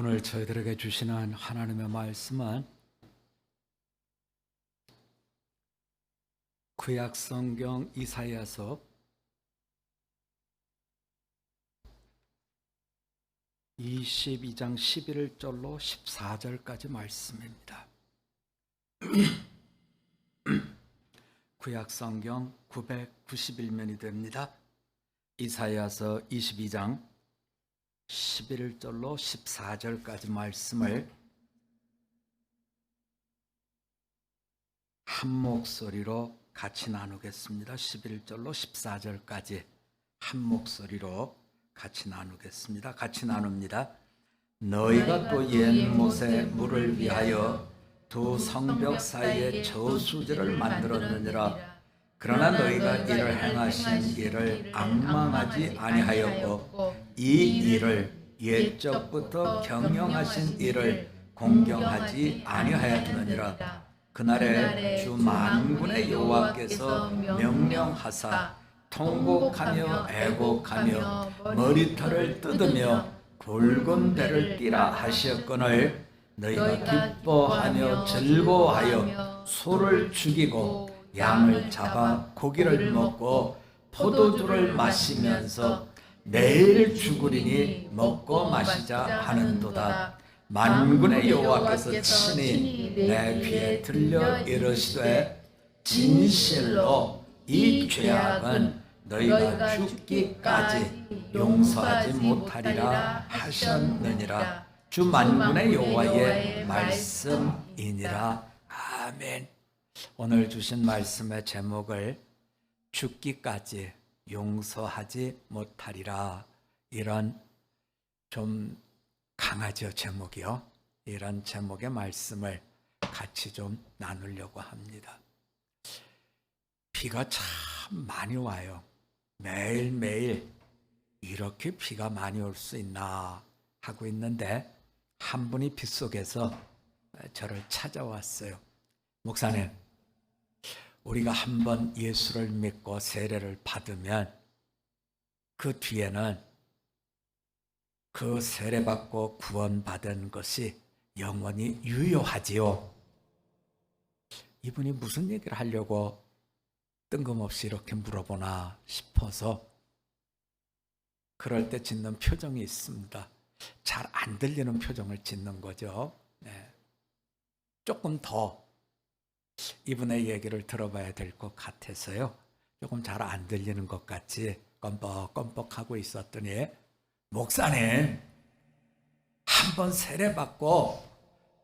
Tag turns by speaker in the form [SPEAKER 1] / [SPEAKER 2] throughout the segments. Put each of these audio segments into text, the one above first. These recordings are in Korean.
[SPEAKER 1] 오늘 저희들에게 주시는 하나님의 말씀은 구약 성경 이사야서 22장 11절로 14절까지 말씀입니다. 구약 성경 991면이 됩니다. 이사야서 22장 11절로 14절까지 말씀을 한 목소리로 같이 나누겠습니다. 11절로 14절까지 한 목소리로 같이 나누겠습니다. 같이 나눕니다. 너희가 또 옛 못에 물을 위하여 두 성벽 사이에 저수지를 만들었느니라. 그러나 너희가 이를 행하신 일을 악망하지 아니하였고 이 일을 옛적부터 경영하신 일을 공경하지 아니하였느니라. 그날에 주 만군의 여호와께서 명령하사 통곡하며 애곡하며 머리털을 뜯으며 굵은 배를 띠라 하셨거늘 너희가 기뻐하며 즐거워하여 소를 죽이고 양을 잡아 고기를 먹고 포도주를 마시면서 내일 죽으리니 먹고 마시자 하는도다. 만군의 여호와께서 친히 내 귀에 들려 이르시되 진실로 이 죄악은 너희가 죽기까지 용서하지 못하리라 하셨느니라. 주 만군의 여호와의 말씀이니라. 아멘. 오늘 주신 말씀의 제목을 죽기까지 용서하지 못하리라. 이런 좀 강하죠, 제목이요. 이런 제목의 말씀을 같이 좀 나누려고 합니다. 비가 참 많이 와요. 매일매일 이렇게 비가 많이 올 수 있나 하고 있는데 한 분이 빗 속에서 저를 찾아왔어요. 목사님, 우리가 한번 예수를 믿고 세례를 받으면 그 뒤에는 그 세례받고 구원받은 것이 영원히 유효하지요. 이분이 무슨 얘기를 하려고 뜬금없이 이렇게 물어보나 싶어서 그럴 때 짓는 표정이 있습니다. 잘 안 들리는 표정을 짓는 거죠. 네. 조금 더 이분의 얘기를 들어봐야 될 것 같아서요. 조금 잘 안 들리는 것 같이 껌뻑껌뻑하고 있었더니 목사님 한 번 세례 받고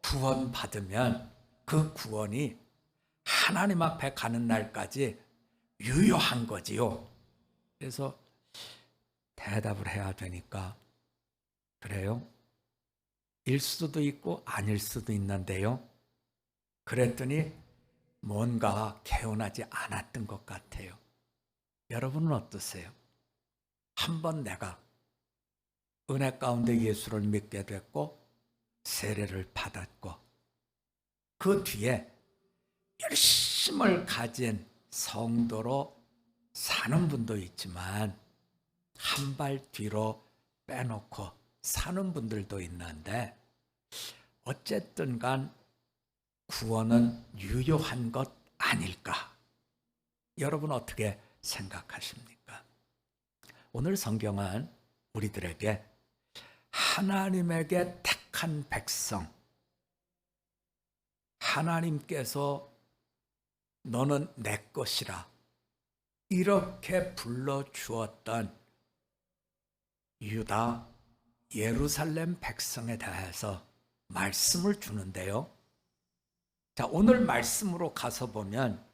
[SPEAKER 1] 구원 받으면 그 구원이 하나님 앞에 가는 날까지 유효한 거지요. 그래서 대답을 해야 되니까 그래요? 일 수도 있고 아닐 수도 있는데요. 그랬더니 뭔가 개운하지 않았던 것 같아요. 여러분은 어떠세요? 한번 내가 은혜 가운데 예수를 믿게 됐고 세례를 받았고 그 뒤에 열심을 가진 성도로 사는 분도 있지만 한 발 뒤로 빼놓고 사는 분들도 있는데 어쨌든 간 구원은 유효한 것 아닐까? 여러분 어떻게 생각하십니까? 오늘 성경은 우리들에게 하나님에게 택한 백성, 하나님께서 너는 내 것이라 이렇게 불러 주었던 유다 예루살렘 백성에 대해서 말씀을 주는데요. 자, 오늘 말씀으로 가서 보면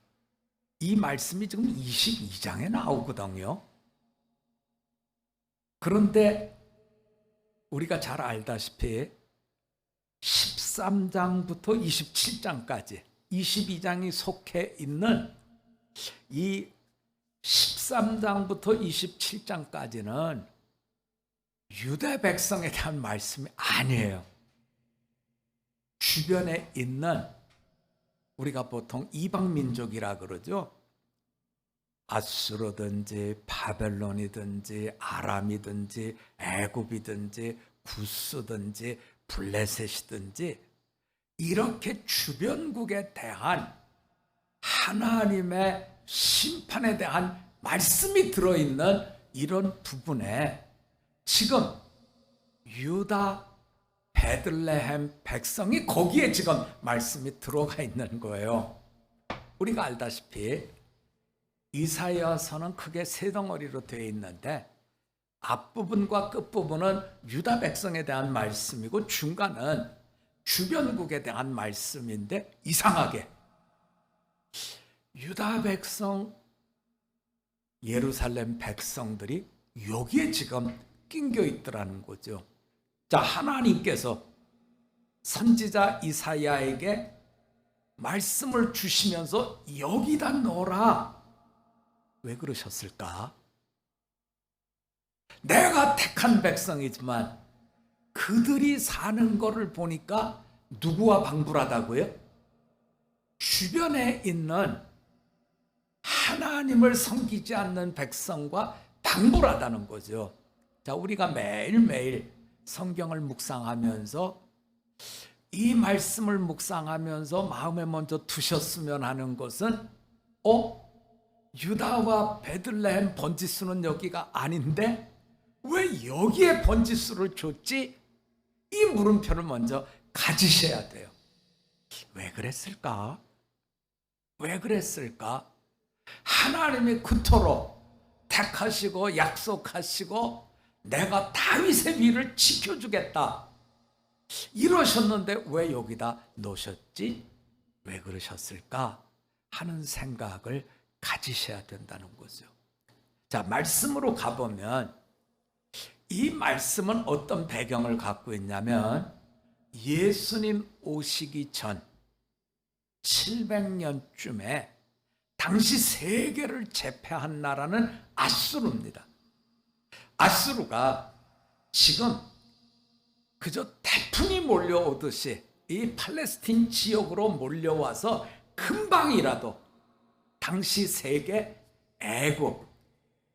[SPEAKER 1] 이 말씀이 지금 22장에 나오거든요. 그런데 우리가 잘 알다시피 13장부터 27장까지 22장이 속해 있는 이 13장부터 27장까지는 유대 백성에 대한 말씀이 아니에요. 주변에 있는 우리가 보통 이방 민족이라 그러죠. 아수르든지 바벨론이든지 아람이든지 애굽이든지 구스든지 블레셋이든지 이렇게 주변국에 대한 하나님의 심판에 대한 말씀이 들어있는 이런 부분에 지금 유다 베들레헴 백성이 거기에 지금 말씀이 들어가 있는 거예요. 우리가 알다시피 이사야서는 크게 세 덩어리로 되어 있는데 앞부분과 끝부분은 유다 백성에 대한 말씀이고 중간은 주변국에 대한 말씀인데 이상하게 유다 백성 예루살렘 백성들이 여기에 지금 낑겨 있더라는 거죠. 자, 하나님께서 선지자 이사야에게 말씀을 주시면서 여기다 넣어라. 왜 그러셨을까? 내가 택한 백성이지만 그들이 사는 거를 보니까 누구와 방불하다고요? 주변에 있는 하나님을 섬기지 않는 백성과 방불하다는 거죠. 자, 우리가 매일매일 성경을 묵상하면서 이 말씀을 묵상하면서 마음에 먼저 두셨으면 하는 것은 어? 유다와 베들레헴 번지수는 여기가 아닌데 왜 여기에 번지수를 줬지? 이 물음표를 먼저 가지셔야 돼요. 왜 그랬을까? 왜 그랬을까? 하나님이 그토록 택하시고 약속하시고 내가 다윗의 위를 지켜주겠다. 이러셨는데 왜 여기다 놓으셨지? 왜 그러셨을까? 하는 생각을 가지셔야 된다는 거죠. 자, 말씀으로 가보면 이 말씀은 어떤 배경을 갖고 있냐면 예수님 오시기 전 700년쯤에 당시 세계를 제패한 나라는 아수르입니다. 아수르가 지금 그저 태풍이 몰려오듯이 이 팔레스틴 지역으로 몰려와서 금방이라도 당시 세계 애국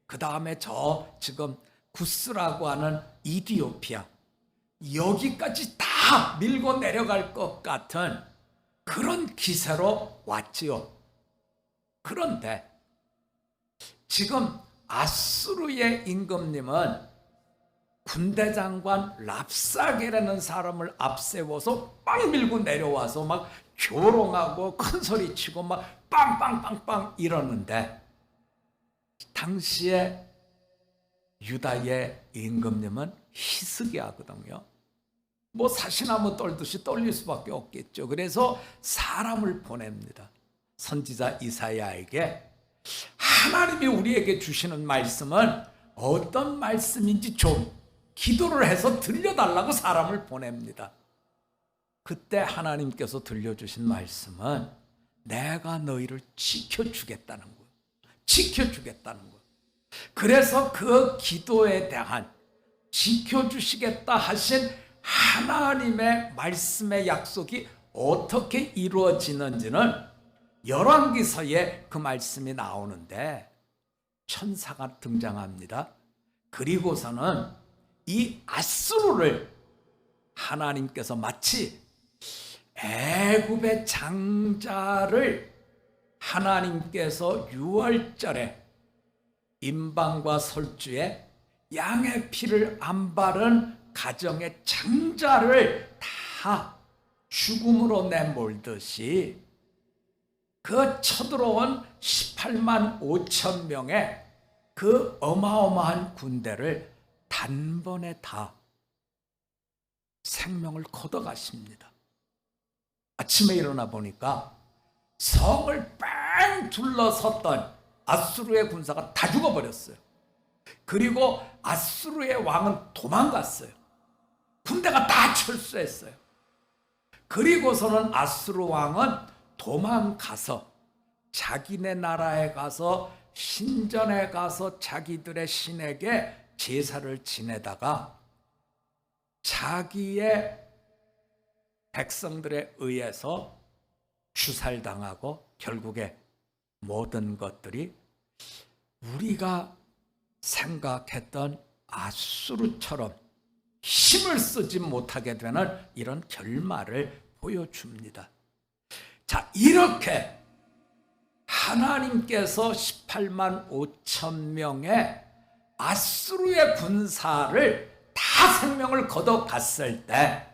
[SPEAKER 1] 그 다음에 저 지금 구스라고 하는 이디오피아 여기까지 다 밀고 내려갈 것 같은 그런 기세로 왔지요. 그런데 지금 아수르의 임금님은 군대 장관 랍사게라는 사람을 앞세워서 빵 밀고 내려와서 막 조롱하고 큰 소리 치고 막 빵빵빵빵 이러는데 당시에 유다의 임금님은 히스기야거든요. 뭐 사시나무 떨듯이 떨릴 수밖에 없겠죠. 그래서 사람을 보냅니다. 선지자 이사야에게 하나님이 우리에게 주시는 말씀은 어떤 말씀인지 좀 기도를 해서 들려달라고 사람을 보냅니다. 그때 하나님께서 들려주신 말씀은 내가 너희를 지켜주겠다는 거예요. 지켜주겠다는 거예요. 그래서 그 기도에 대한 지켜주시겠다 하신 하나님의 말씀의 약속이 어떻게 이루어지는지는 열왕기서에 그 말씀이 나오는데 천사가 등장합니다. 그리고서는 이 아수르를 하나님께서 마치 애굽의 장자를 하나님께서 유월절에 임방과 설주에 양의 피를 안 바른 가정의 장자를 다 죽음으로 내몰듯이 그 쳐들어온 18만 5천 명의 그 어마어마한 군대를 단번에 다 생명을 걷어가십니다. 아침에 일어나 보니까 성을 뺑 둘러섰던 아수르의 군사가 다 죽어버렸어요. 그리고 아수르의 왕은 도망갔어요. 군대가 다 철수했어요. 그리고서는 아수르 왕은 도망가서 자기네 나라에 가서 신전에 가서 자기들의 신에게 제사를 지내다가 자기의 백성들에 의해서 주살당하고 결국에 모든 것들이 우리가 생각했던 아수르처럼 힘을 쓰지 못하게 되는 이런 결말을 보여줍니다. 자, 이렇게 하나님께서 18만 5천 명의 아수르의 군사를 다 생명을 걷어갔을 때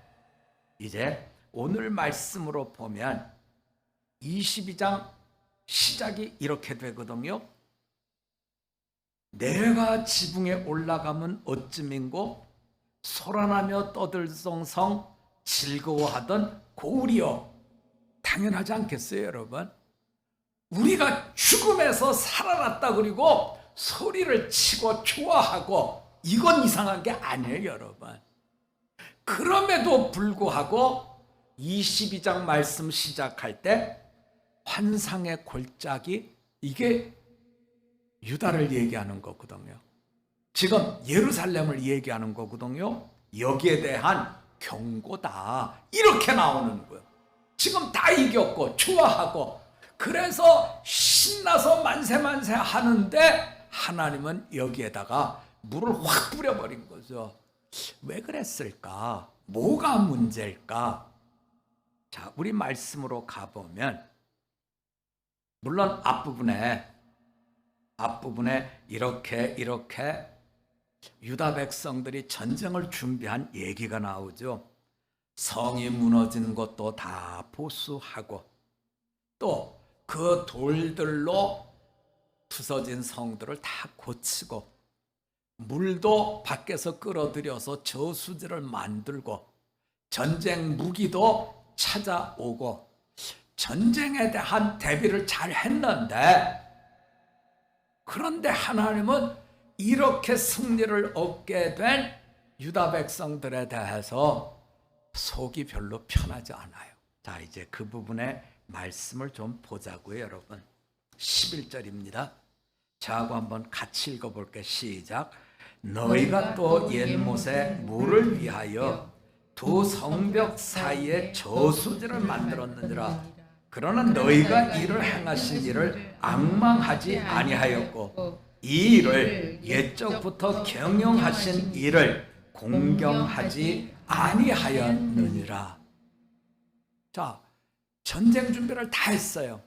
[SPEAKER 1] 이제 오늘 말씀으로 보면 22장 시작이 이렇게 되거든요. 내가 지붕에 올라가면 어찌민고 소란하며 떠들성성 즐거워하던 고울이여 당연하지 않겠어요 여러분 우리가 죽음에서 살아났다 그리고 소리를 치고 좋아하고 이건 이상한 게 아니에요 여러분 그럼에도 불구하고 22장 말씀 시작할 때 환상의 골짜기 이게 유다를 얘기하는 거거든요. 지금 예루살렘을 얘기하는 거거든요. 여기에 대한 경고다. 이렇게 나오는 거예요. 지금 다 이겼고 좋아하고 그래서 신나서 만세 만세 하는데 하나님은 여기에다가 물을 확 뿌려버린 거죠. 왜 그랬을까? 뭐가 문제일까? 자, 우리 말씀으로 가보면 물론 앞부분에 앞부분에 이렇게 이렇게 유다 백성들이 전쟁을 준비한 얘기가 나오죠. 성이 무너진 것도 다 보수하고 또 그 돌들로 부서진 성들을 다 고치고 물도 밖에서 끌어들여서 저수지를 만들고 전쟁 무기도 찾아오고 전쟁에 대한 대비를 잘 했는데 그런데 하나님은 이렇게 승리를 얻게 된 유다 백성들에 대해서 속이 별로 편하지 않아요. 자, 이제 그 부분의 말씀을 좀 보자고요, 여러분. 11절입니다. 자고 한번 같이 읽어볼게. 시작. 너희가 또 옛못에 물을 위하여 두 성벽 사이에 저수지를 만들었느니라. 그러나 너희가 이를 행하신 일을 악망하지 아니하였고 이 일을 옛적부터 경영하신 일을 공경하지 아니하였느니라. 자, 전쟁 준비를 다 했어요.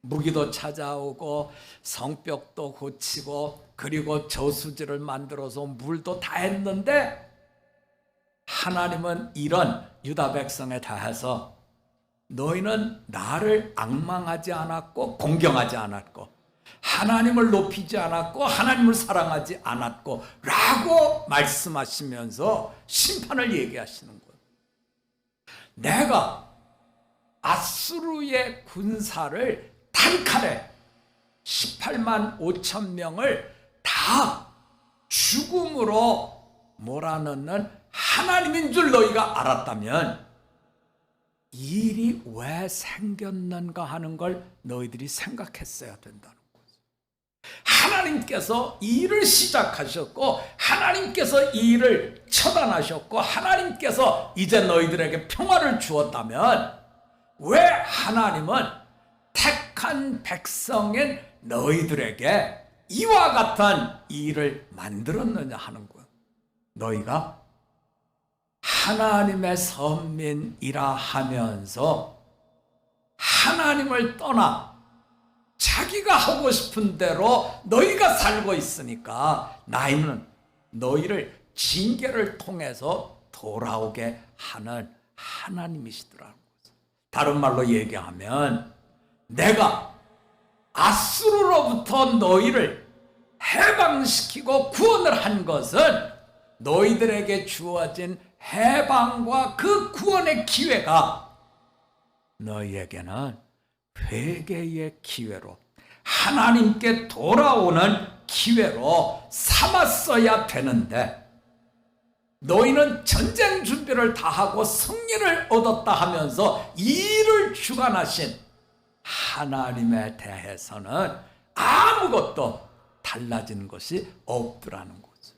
[SPEAKER 1] 무기도 찾아오고 성벽도 고치고 그리고 저수지를 만들어서 물도 다 했는데 하나님은 이런 유다 백성에 대해서 너희는 나를 악망하지 않았고 공경하지 않았고 하나님을 높이지 않았고 하나님을 사랑하지 않았고 라고 말씀하시면서 심판을 얘기하시는 거예요. 내가 아수르의 군사를 단칼에 18만 5천 명을 다 죽음으로 몰아넣는 하나님인 줄 너희가 알았다면 이 일이 왜 생겼는가 하는 걸 너희들이 생각했어야 거죠. 하나님께서 이 일을 시작하셨고 하나님께서 이 일을 처단하셨고 하나님께서 이제 너희들에게 평화를 주었다면 왜 하나님은 택한 백성인 너희들에게 이와 같은 일을 만들었느냐 하는 거예요. 너희가 하나님의 선민이라 하면서 하나님을 떠나 자기가 하고 싶은 대로 너희가 살고 있으니까 나이는 너희를 징계를 통해서 돌아오게 하는 하나님이시더라는 거죠. 다른 말로 얘기하면 내가 아수르로부터 너희를 해방시키고 구원을 한 것은 너희들에게 주어진 해방과 그 구원의 기회가 너희에게는 회개의 기회로 하나님께 돌아오는 기회로 삼았어야 되는데 너희는 전쟁 준비를 다 하고 승리를 얻었다 하면서 이를 주관하신 하나님에 대해서는 아무것도 달라진 것이 없더라는 거죠.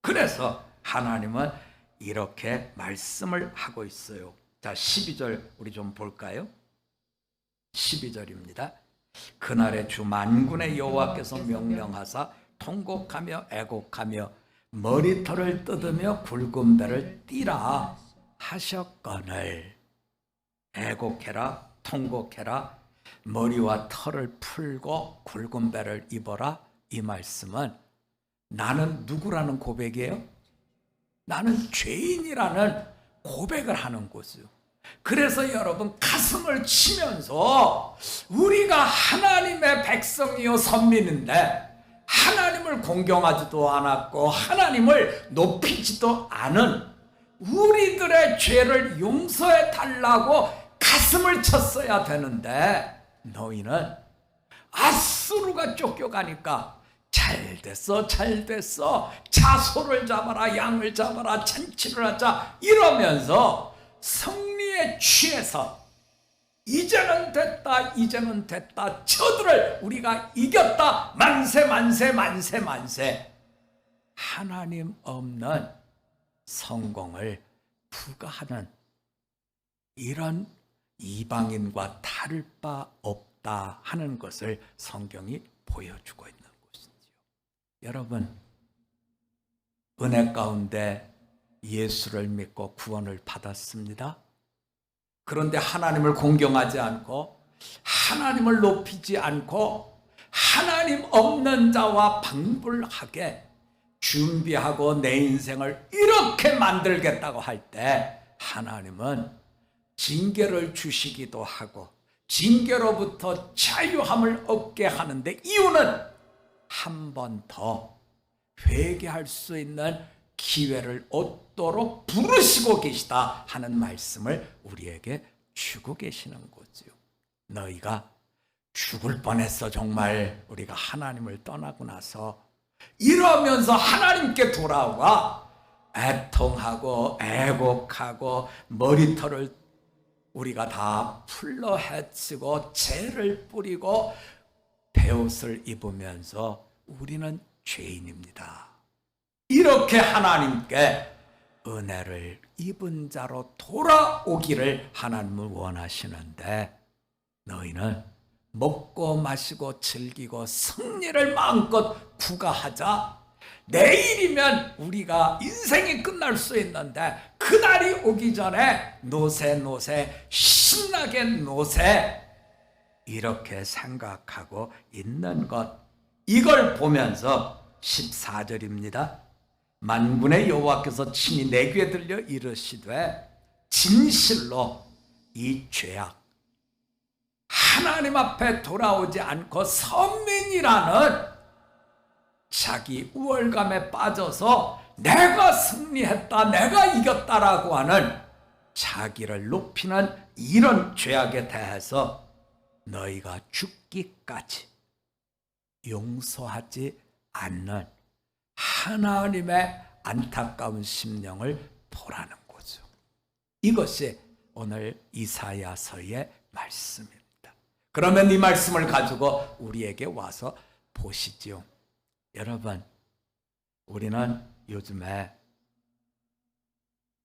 [SPEAKER 1] 그래서 하나님은 이렇게 말씀을 하고 있어요. 자, 12절 우리 좀 볼까요? 12절입니다. 그날의 주 만군의 여호와께서 명령하사 통곡하며 애곡하며 머리털을 뜯으며 굵은 배를 띠라 하셨거늘 애곡해라 통곡해라 머리와 털을 풀고 굵은 배를 입어라 이 말씀은 나는 누구라는 고백이에요? 나는 죄인이라는 고백을 하는 거죠. 그래서 여러분 가슴을 치면서 우리가 하나님의 백성이요 선민인데 하나님을 공경하지도 않았고 하나님을 높이지도 않은 우리들의 죄를 용서해 달라고 가슴을 쳤어야 되는데 너희는 아수르가 쫓겨가니까 잘 됐어 잘 됐어. 자소를 잡아라 양을 잡아라 잔치를 하자 이러면서 성리에 취해서 이제는 됐다 이제는 됐다 저들을 우리가 이겼다 만세 만세 만세 만세 하나님 없는 성공을 부가하는 이런 이방인과 다를 바 없다 하는 것을 성경이 보여주고 있는 것이지요. 여러분, 은혜 가운데 예수를 믿고 구원을 받았습니다. 그런데 하나님을 공경하지 않고 하나님을 높이지 않고 하나님 없는 자와 방불하게 준비하고 내 인생을 이렇게 만들겠다고 할 때 하나님은 징계를 주시기도 하고 징계로부터 자유함을 얻게 하는데 이유는 한 번 더 회개할 수 있는 기회를 얻도록 부르시고 계시다 하는 말씀을 우리에게 주고 계시는 거지요. 너희가 죽을 뻔했어 정말 우리가 하나님을 떠나고 나서 이러면서 하나님께 돌아와 애통하고 애곡하고 머리털을 우리가 다 풀러 헤치고 죄를 뿌리고 베옷을 입으면서 우리는 죄인입니다. 이렇게 하나님께 은혜를 입은 자로 돌아오기를 하나님은 원하시는데 너희는 먹고 마시고 즐기고 승리를 마음껏 구가하자 내일이면 우리가 인생이 끝날 수 있는데 그날이 오기 전에 노세 노세 신나게 노세 이렇게 생각하고 있는 것 이걸 보면서 14절입니다. 만군의 여호와께서 친히 내 귀에 들려 이르시되 진실로 이 죄악 하나님 앞에 돌아오지 않고 선민이라는 자기 우월감에 빠져서 내가 승리했다, 내가 이겼다라고 하는 자기를 높이는 이런 죄악에 대해서 너희가 죽기까지 용서하지 않는 하나님의 안타까운 심령을 보라는 거죠. 이것이 오늘 이사야서의 말씀입니다. 그러면 이 말씀을 가지고 우리에게 와서 보시지요. 여러분, 우리는 요즘에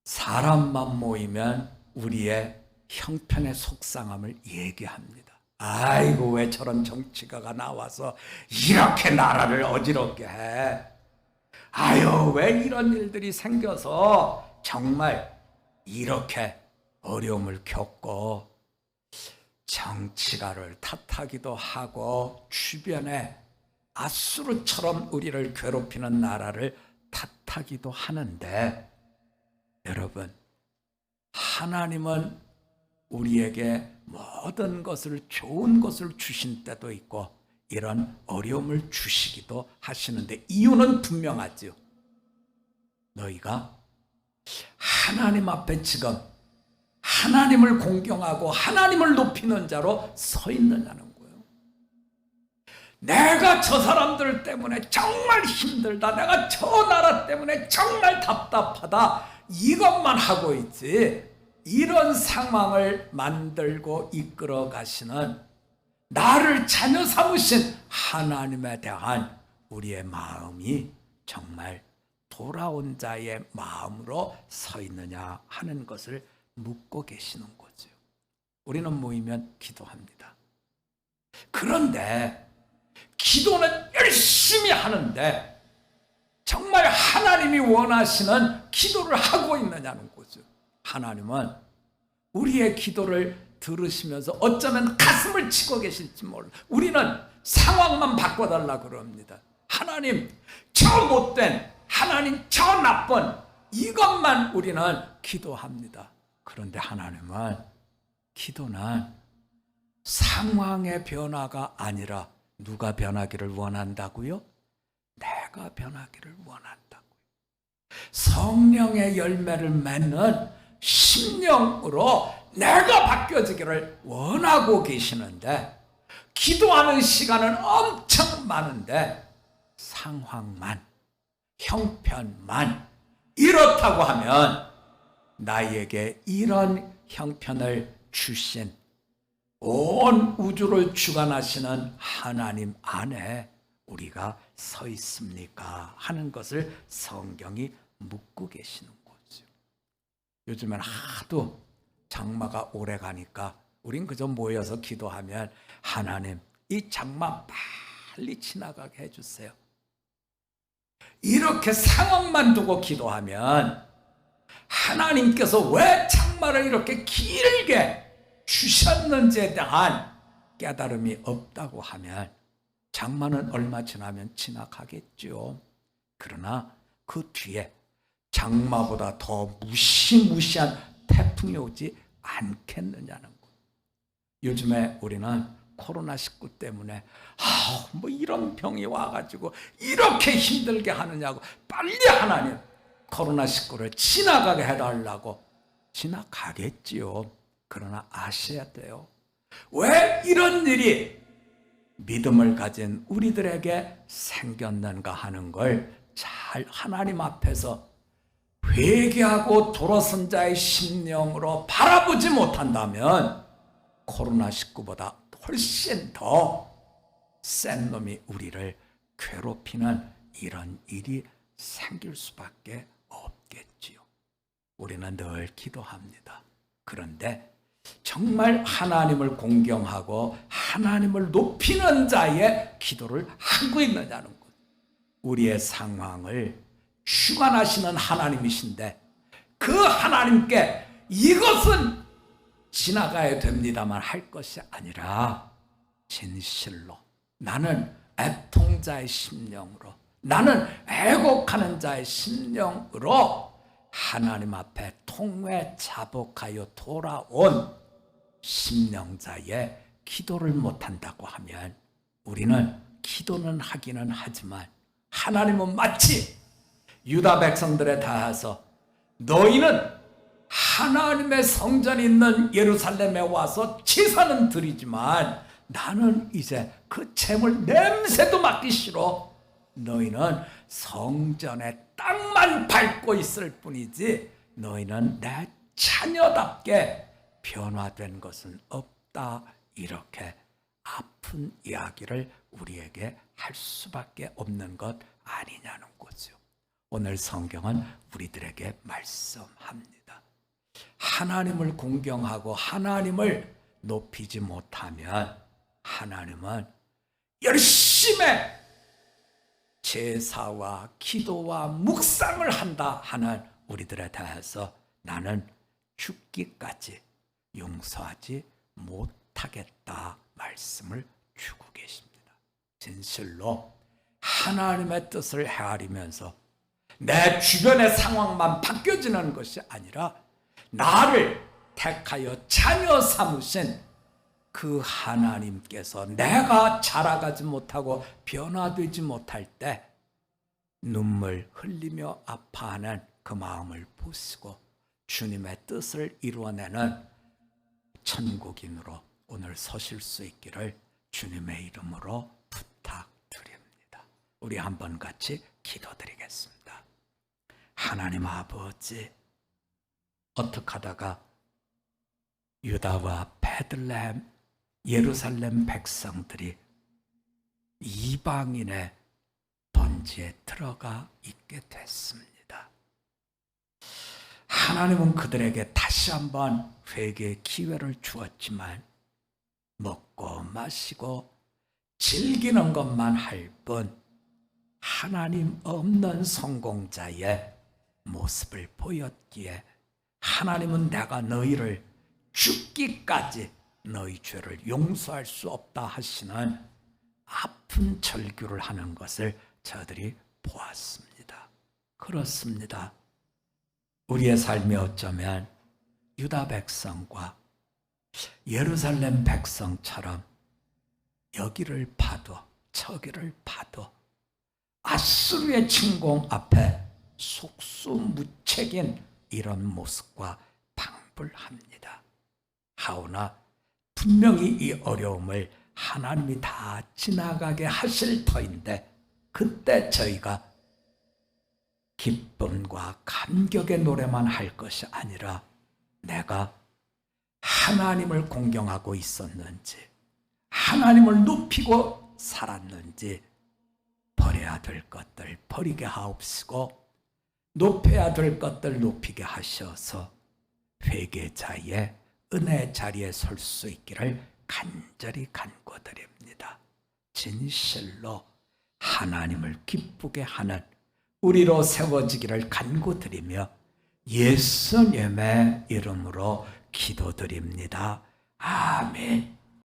[SPEAKER 1] 사람만 모이면 우리의 형편의 속상함을 얘기합니다. 아이고, 왜 저런 정치가가 나와서 이렇게 나라를 어지럽게 해? 아유, 왜 이런 일들이 생겨서 정말 이렇게 어려움을 겪고 정치가를 탓하기도 하고 주변에 아수르처럼 우리를 괴롭히는 나라를 탓하기도 하는데 여러분 하나님은 우리에게 모든 것을 좋은 것을 주신 때도 있고 이런 어려움을 주시기도 하시는데 이유는 분명하죠. 너희가 하나님 앞에 지금 하나님을 공경하고 하나님을 높이는 자로 서 있느냐는 거예요. 내가 저 사람들 때문에 정말 힘들다. 내가 저 나라 때문에 정말 답답하다. 이것만 하고 있지. 이런 상황을 만들고 이끌어 가시는 나를 자녀 삼으신 하나님에 대한 우리의 마음이 정말 돌아온 자의 마음으로 서 있느냐 하는 것을 묻고 계시는 거죠. 우리는 모이면 기도합니다. 그런데 기도는 열심히 하는데 정말 하나님 하나님이 원하시는 기도를 하고 있느냐는 거죠. 하나님은 우리의 기도를 들으시면서 어쩌면 가슴을 치고 계실지 몰라. 우리는 상황만 바꿔달라 그럽니다. 하나님, 저 못된, 하나님, 저 나쁜, 이것만 우리는 기도합니다. 그런데 하나님은 기도는 상황의 변화가 아니라 누가 변하기를 원한다고요? 내가 변하기를 원한다고요. 성령의 열매를 맺는 심령으로 내가 바뀌어지기를 원하고 계시는데 기도하는 시간은 엄청 많은데 상황만 형편만 이렇다고 하면 나에게 이런 형편을 주신 온 우주를 주관하시는 하나님 안에 우리가 서 있습니까? 하는 것을 성경이 묻고 계시는 거죠. 요즘엔 하도 장마가 오래 가니까 우린 그저 모여서 기도하면 하나님 이 장마 빨리 지나가게 해주세요. 이렇게 상황만 두고 기도하면 하나님께서 왜 장마를 이렇게 길게 주셨는지에 대한 깨달음이 없다고 하면 장마는 얼마 지나면 지나가겠죠. 그러나 그 뒤에 장마보다 더 무시무시한 태풍이 오지 않겠느냐는 거. 요즘에 우리는 코로나19 때문에 아, 뭐 이런 병이 와가지고 이렇게 힘들게 하느냐고 빨리 하나님 코로나19를 지나가게 해달라고 지나가겠지요. 그러나 아셔야 돼요. 왜 이런 일이 믿음을 가진 우리들에게 생겼는가 하는 걸 잘 하나님 앞에서 회개하고 돌아선 자의 심령으로 바라보지 못한다면 코로나19보다 훨씬 더 센 놈이 우리를 괴롭히는 이런 일이 생길 수밖에 없겠지요. 우리는 늘 기도합니다. 그런데 정말 하나님을 공경하고 하나님을 높이는 자의 기도를 하고 있느냐는 것. 우리의 상황을 주관하시는 하나님이신데 그 하나님께 이것은 지나가야 됩니다만 할 것이 아니라 진실로 나는 애통자의 심령으로 나는 애곡하는 자의 심령으로 하나님 앞에 통회 자복하여 돌아온 심령자의 기도를 못한다고 하면 우리는 기도는 하기는 하지만 하나님은 마치 유다 백성들에 대해서 너희는 하나님의 성전이 있는 예루살렘에 와서 제사는 드리지만 나는 이제 그 재물 냄새도 맡기 싫어. 너희는 성전의 땅만 밟고 있을 뿐이지 너희는 내 자녀답게 변화된 것은 없다. 이렇게 아픈 이야기를 우리에게 할 수밖에 없는 것 아니냐는 거죠. 오늘 성경은 우리들에게 말씀합니다. 하나님을 공경하고 하나님을 높이지 못하면 하나님은 열심히 제사와 기도와 묵상을 한다 하는 우리들에 대해서 나는 죽기까지 용서하지 못하겠다 말씀을 주고 계십니다. 진실로 하나님의 뜻을 헤아리면서 내 주변의 상황만 바뀌어지는 것이 아니라 나를 택하여 자녀 삼으신 그 하나님께서 내가 자라가지 못하고 변화되지 못할 때 눈물 흘리며 아파하는 그 마음을 보시고 주님의 뜻을 이루어내는 천국인으로 오늘 서실 수 있기를 주님의 이름으로 부탁드립니다. 우리 한번 같이 기도드리겠습니다. 하나님 아버지, 어떻게 하다가 유다와 베들레헴, 예루살렘 백성들이 이방인의 번지에 들어가 있게 됐습니다. 하나님은 그들에게 다시 한번 회개의 기회를 주었지만 먹고 마시고 즐기는 것만 할 뿐 하나님 없는 성공자의 모습을 보였기에 하나님은 내가 너희를 죽기까지 너희 죄를 용서할 수 없다 하시는 아픈 절규를 하는 것을 저들이 보았습니다. 그렇습니다. 우리의 삶이 어쩌면 유다 백성과 예루살렘 백성처럼 여기를 봐도 저기를 봐도 아수르의 침공 앞에 속수무책인 이런 모습과 방불합니다. 하오나 분명히 이 어려움을 하나님이 다 지나가게 하실 터인데 그때 저희가 기쁨과 감격의 노래만 할 것이 아니라 내가 하나님을 공경하고 있었는지 하나님을 높이고 살았는지 버려야 될 것들 버리게 하옵시고 높여야 될 것들 높이게 하셔서 회개자의 은혜 자리에 설 수 있기를 간절히 간구드립니다. 진실로 하나님을 기쁘게 하는 우리로 세워지기를 간구드리며 예수님의 이름으로 기도드립니다. 아멘.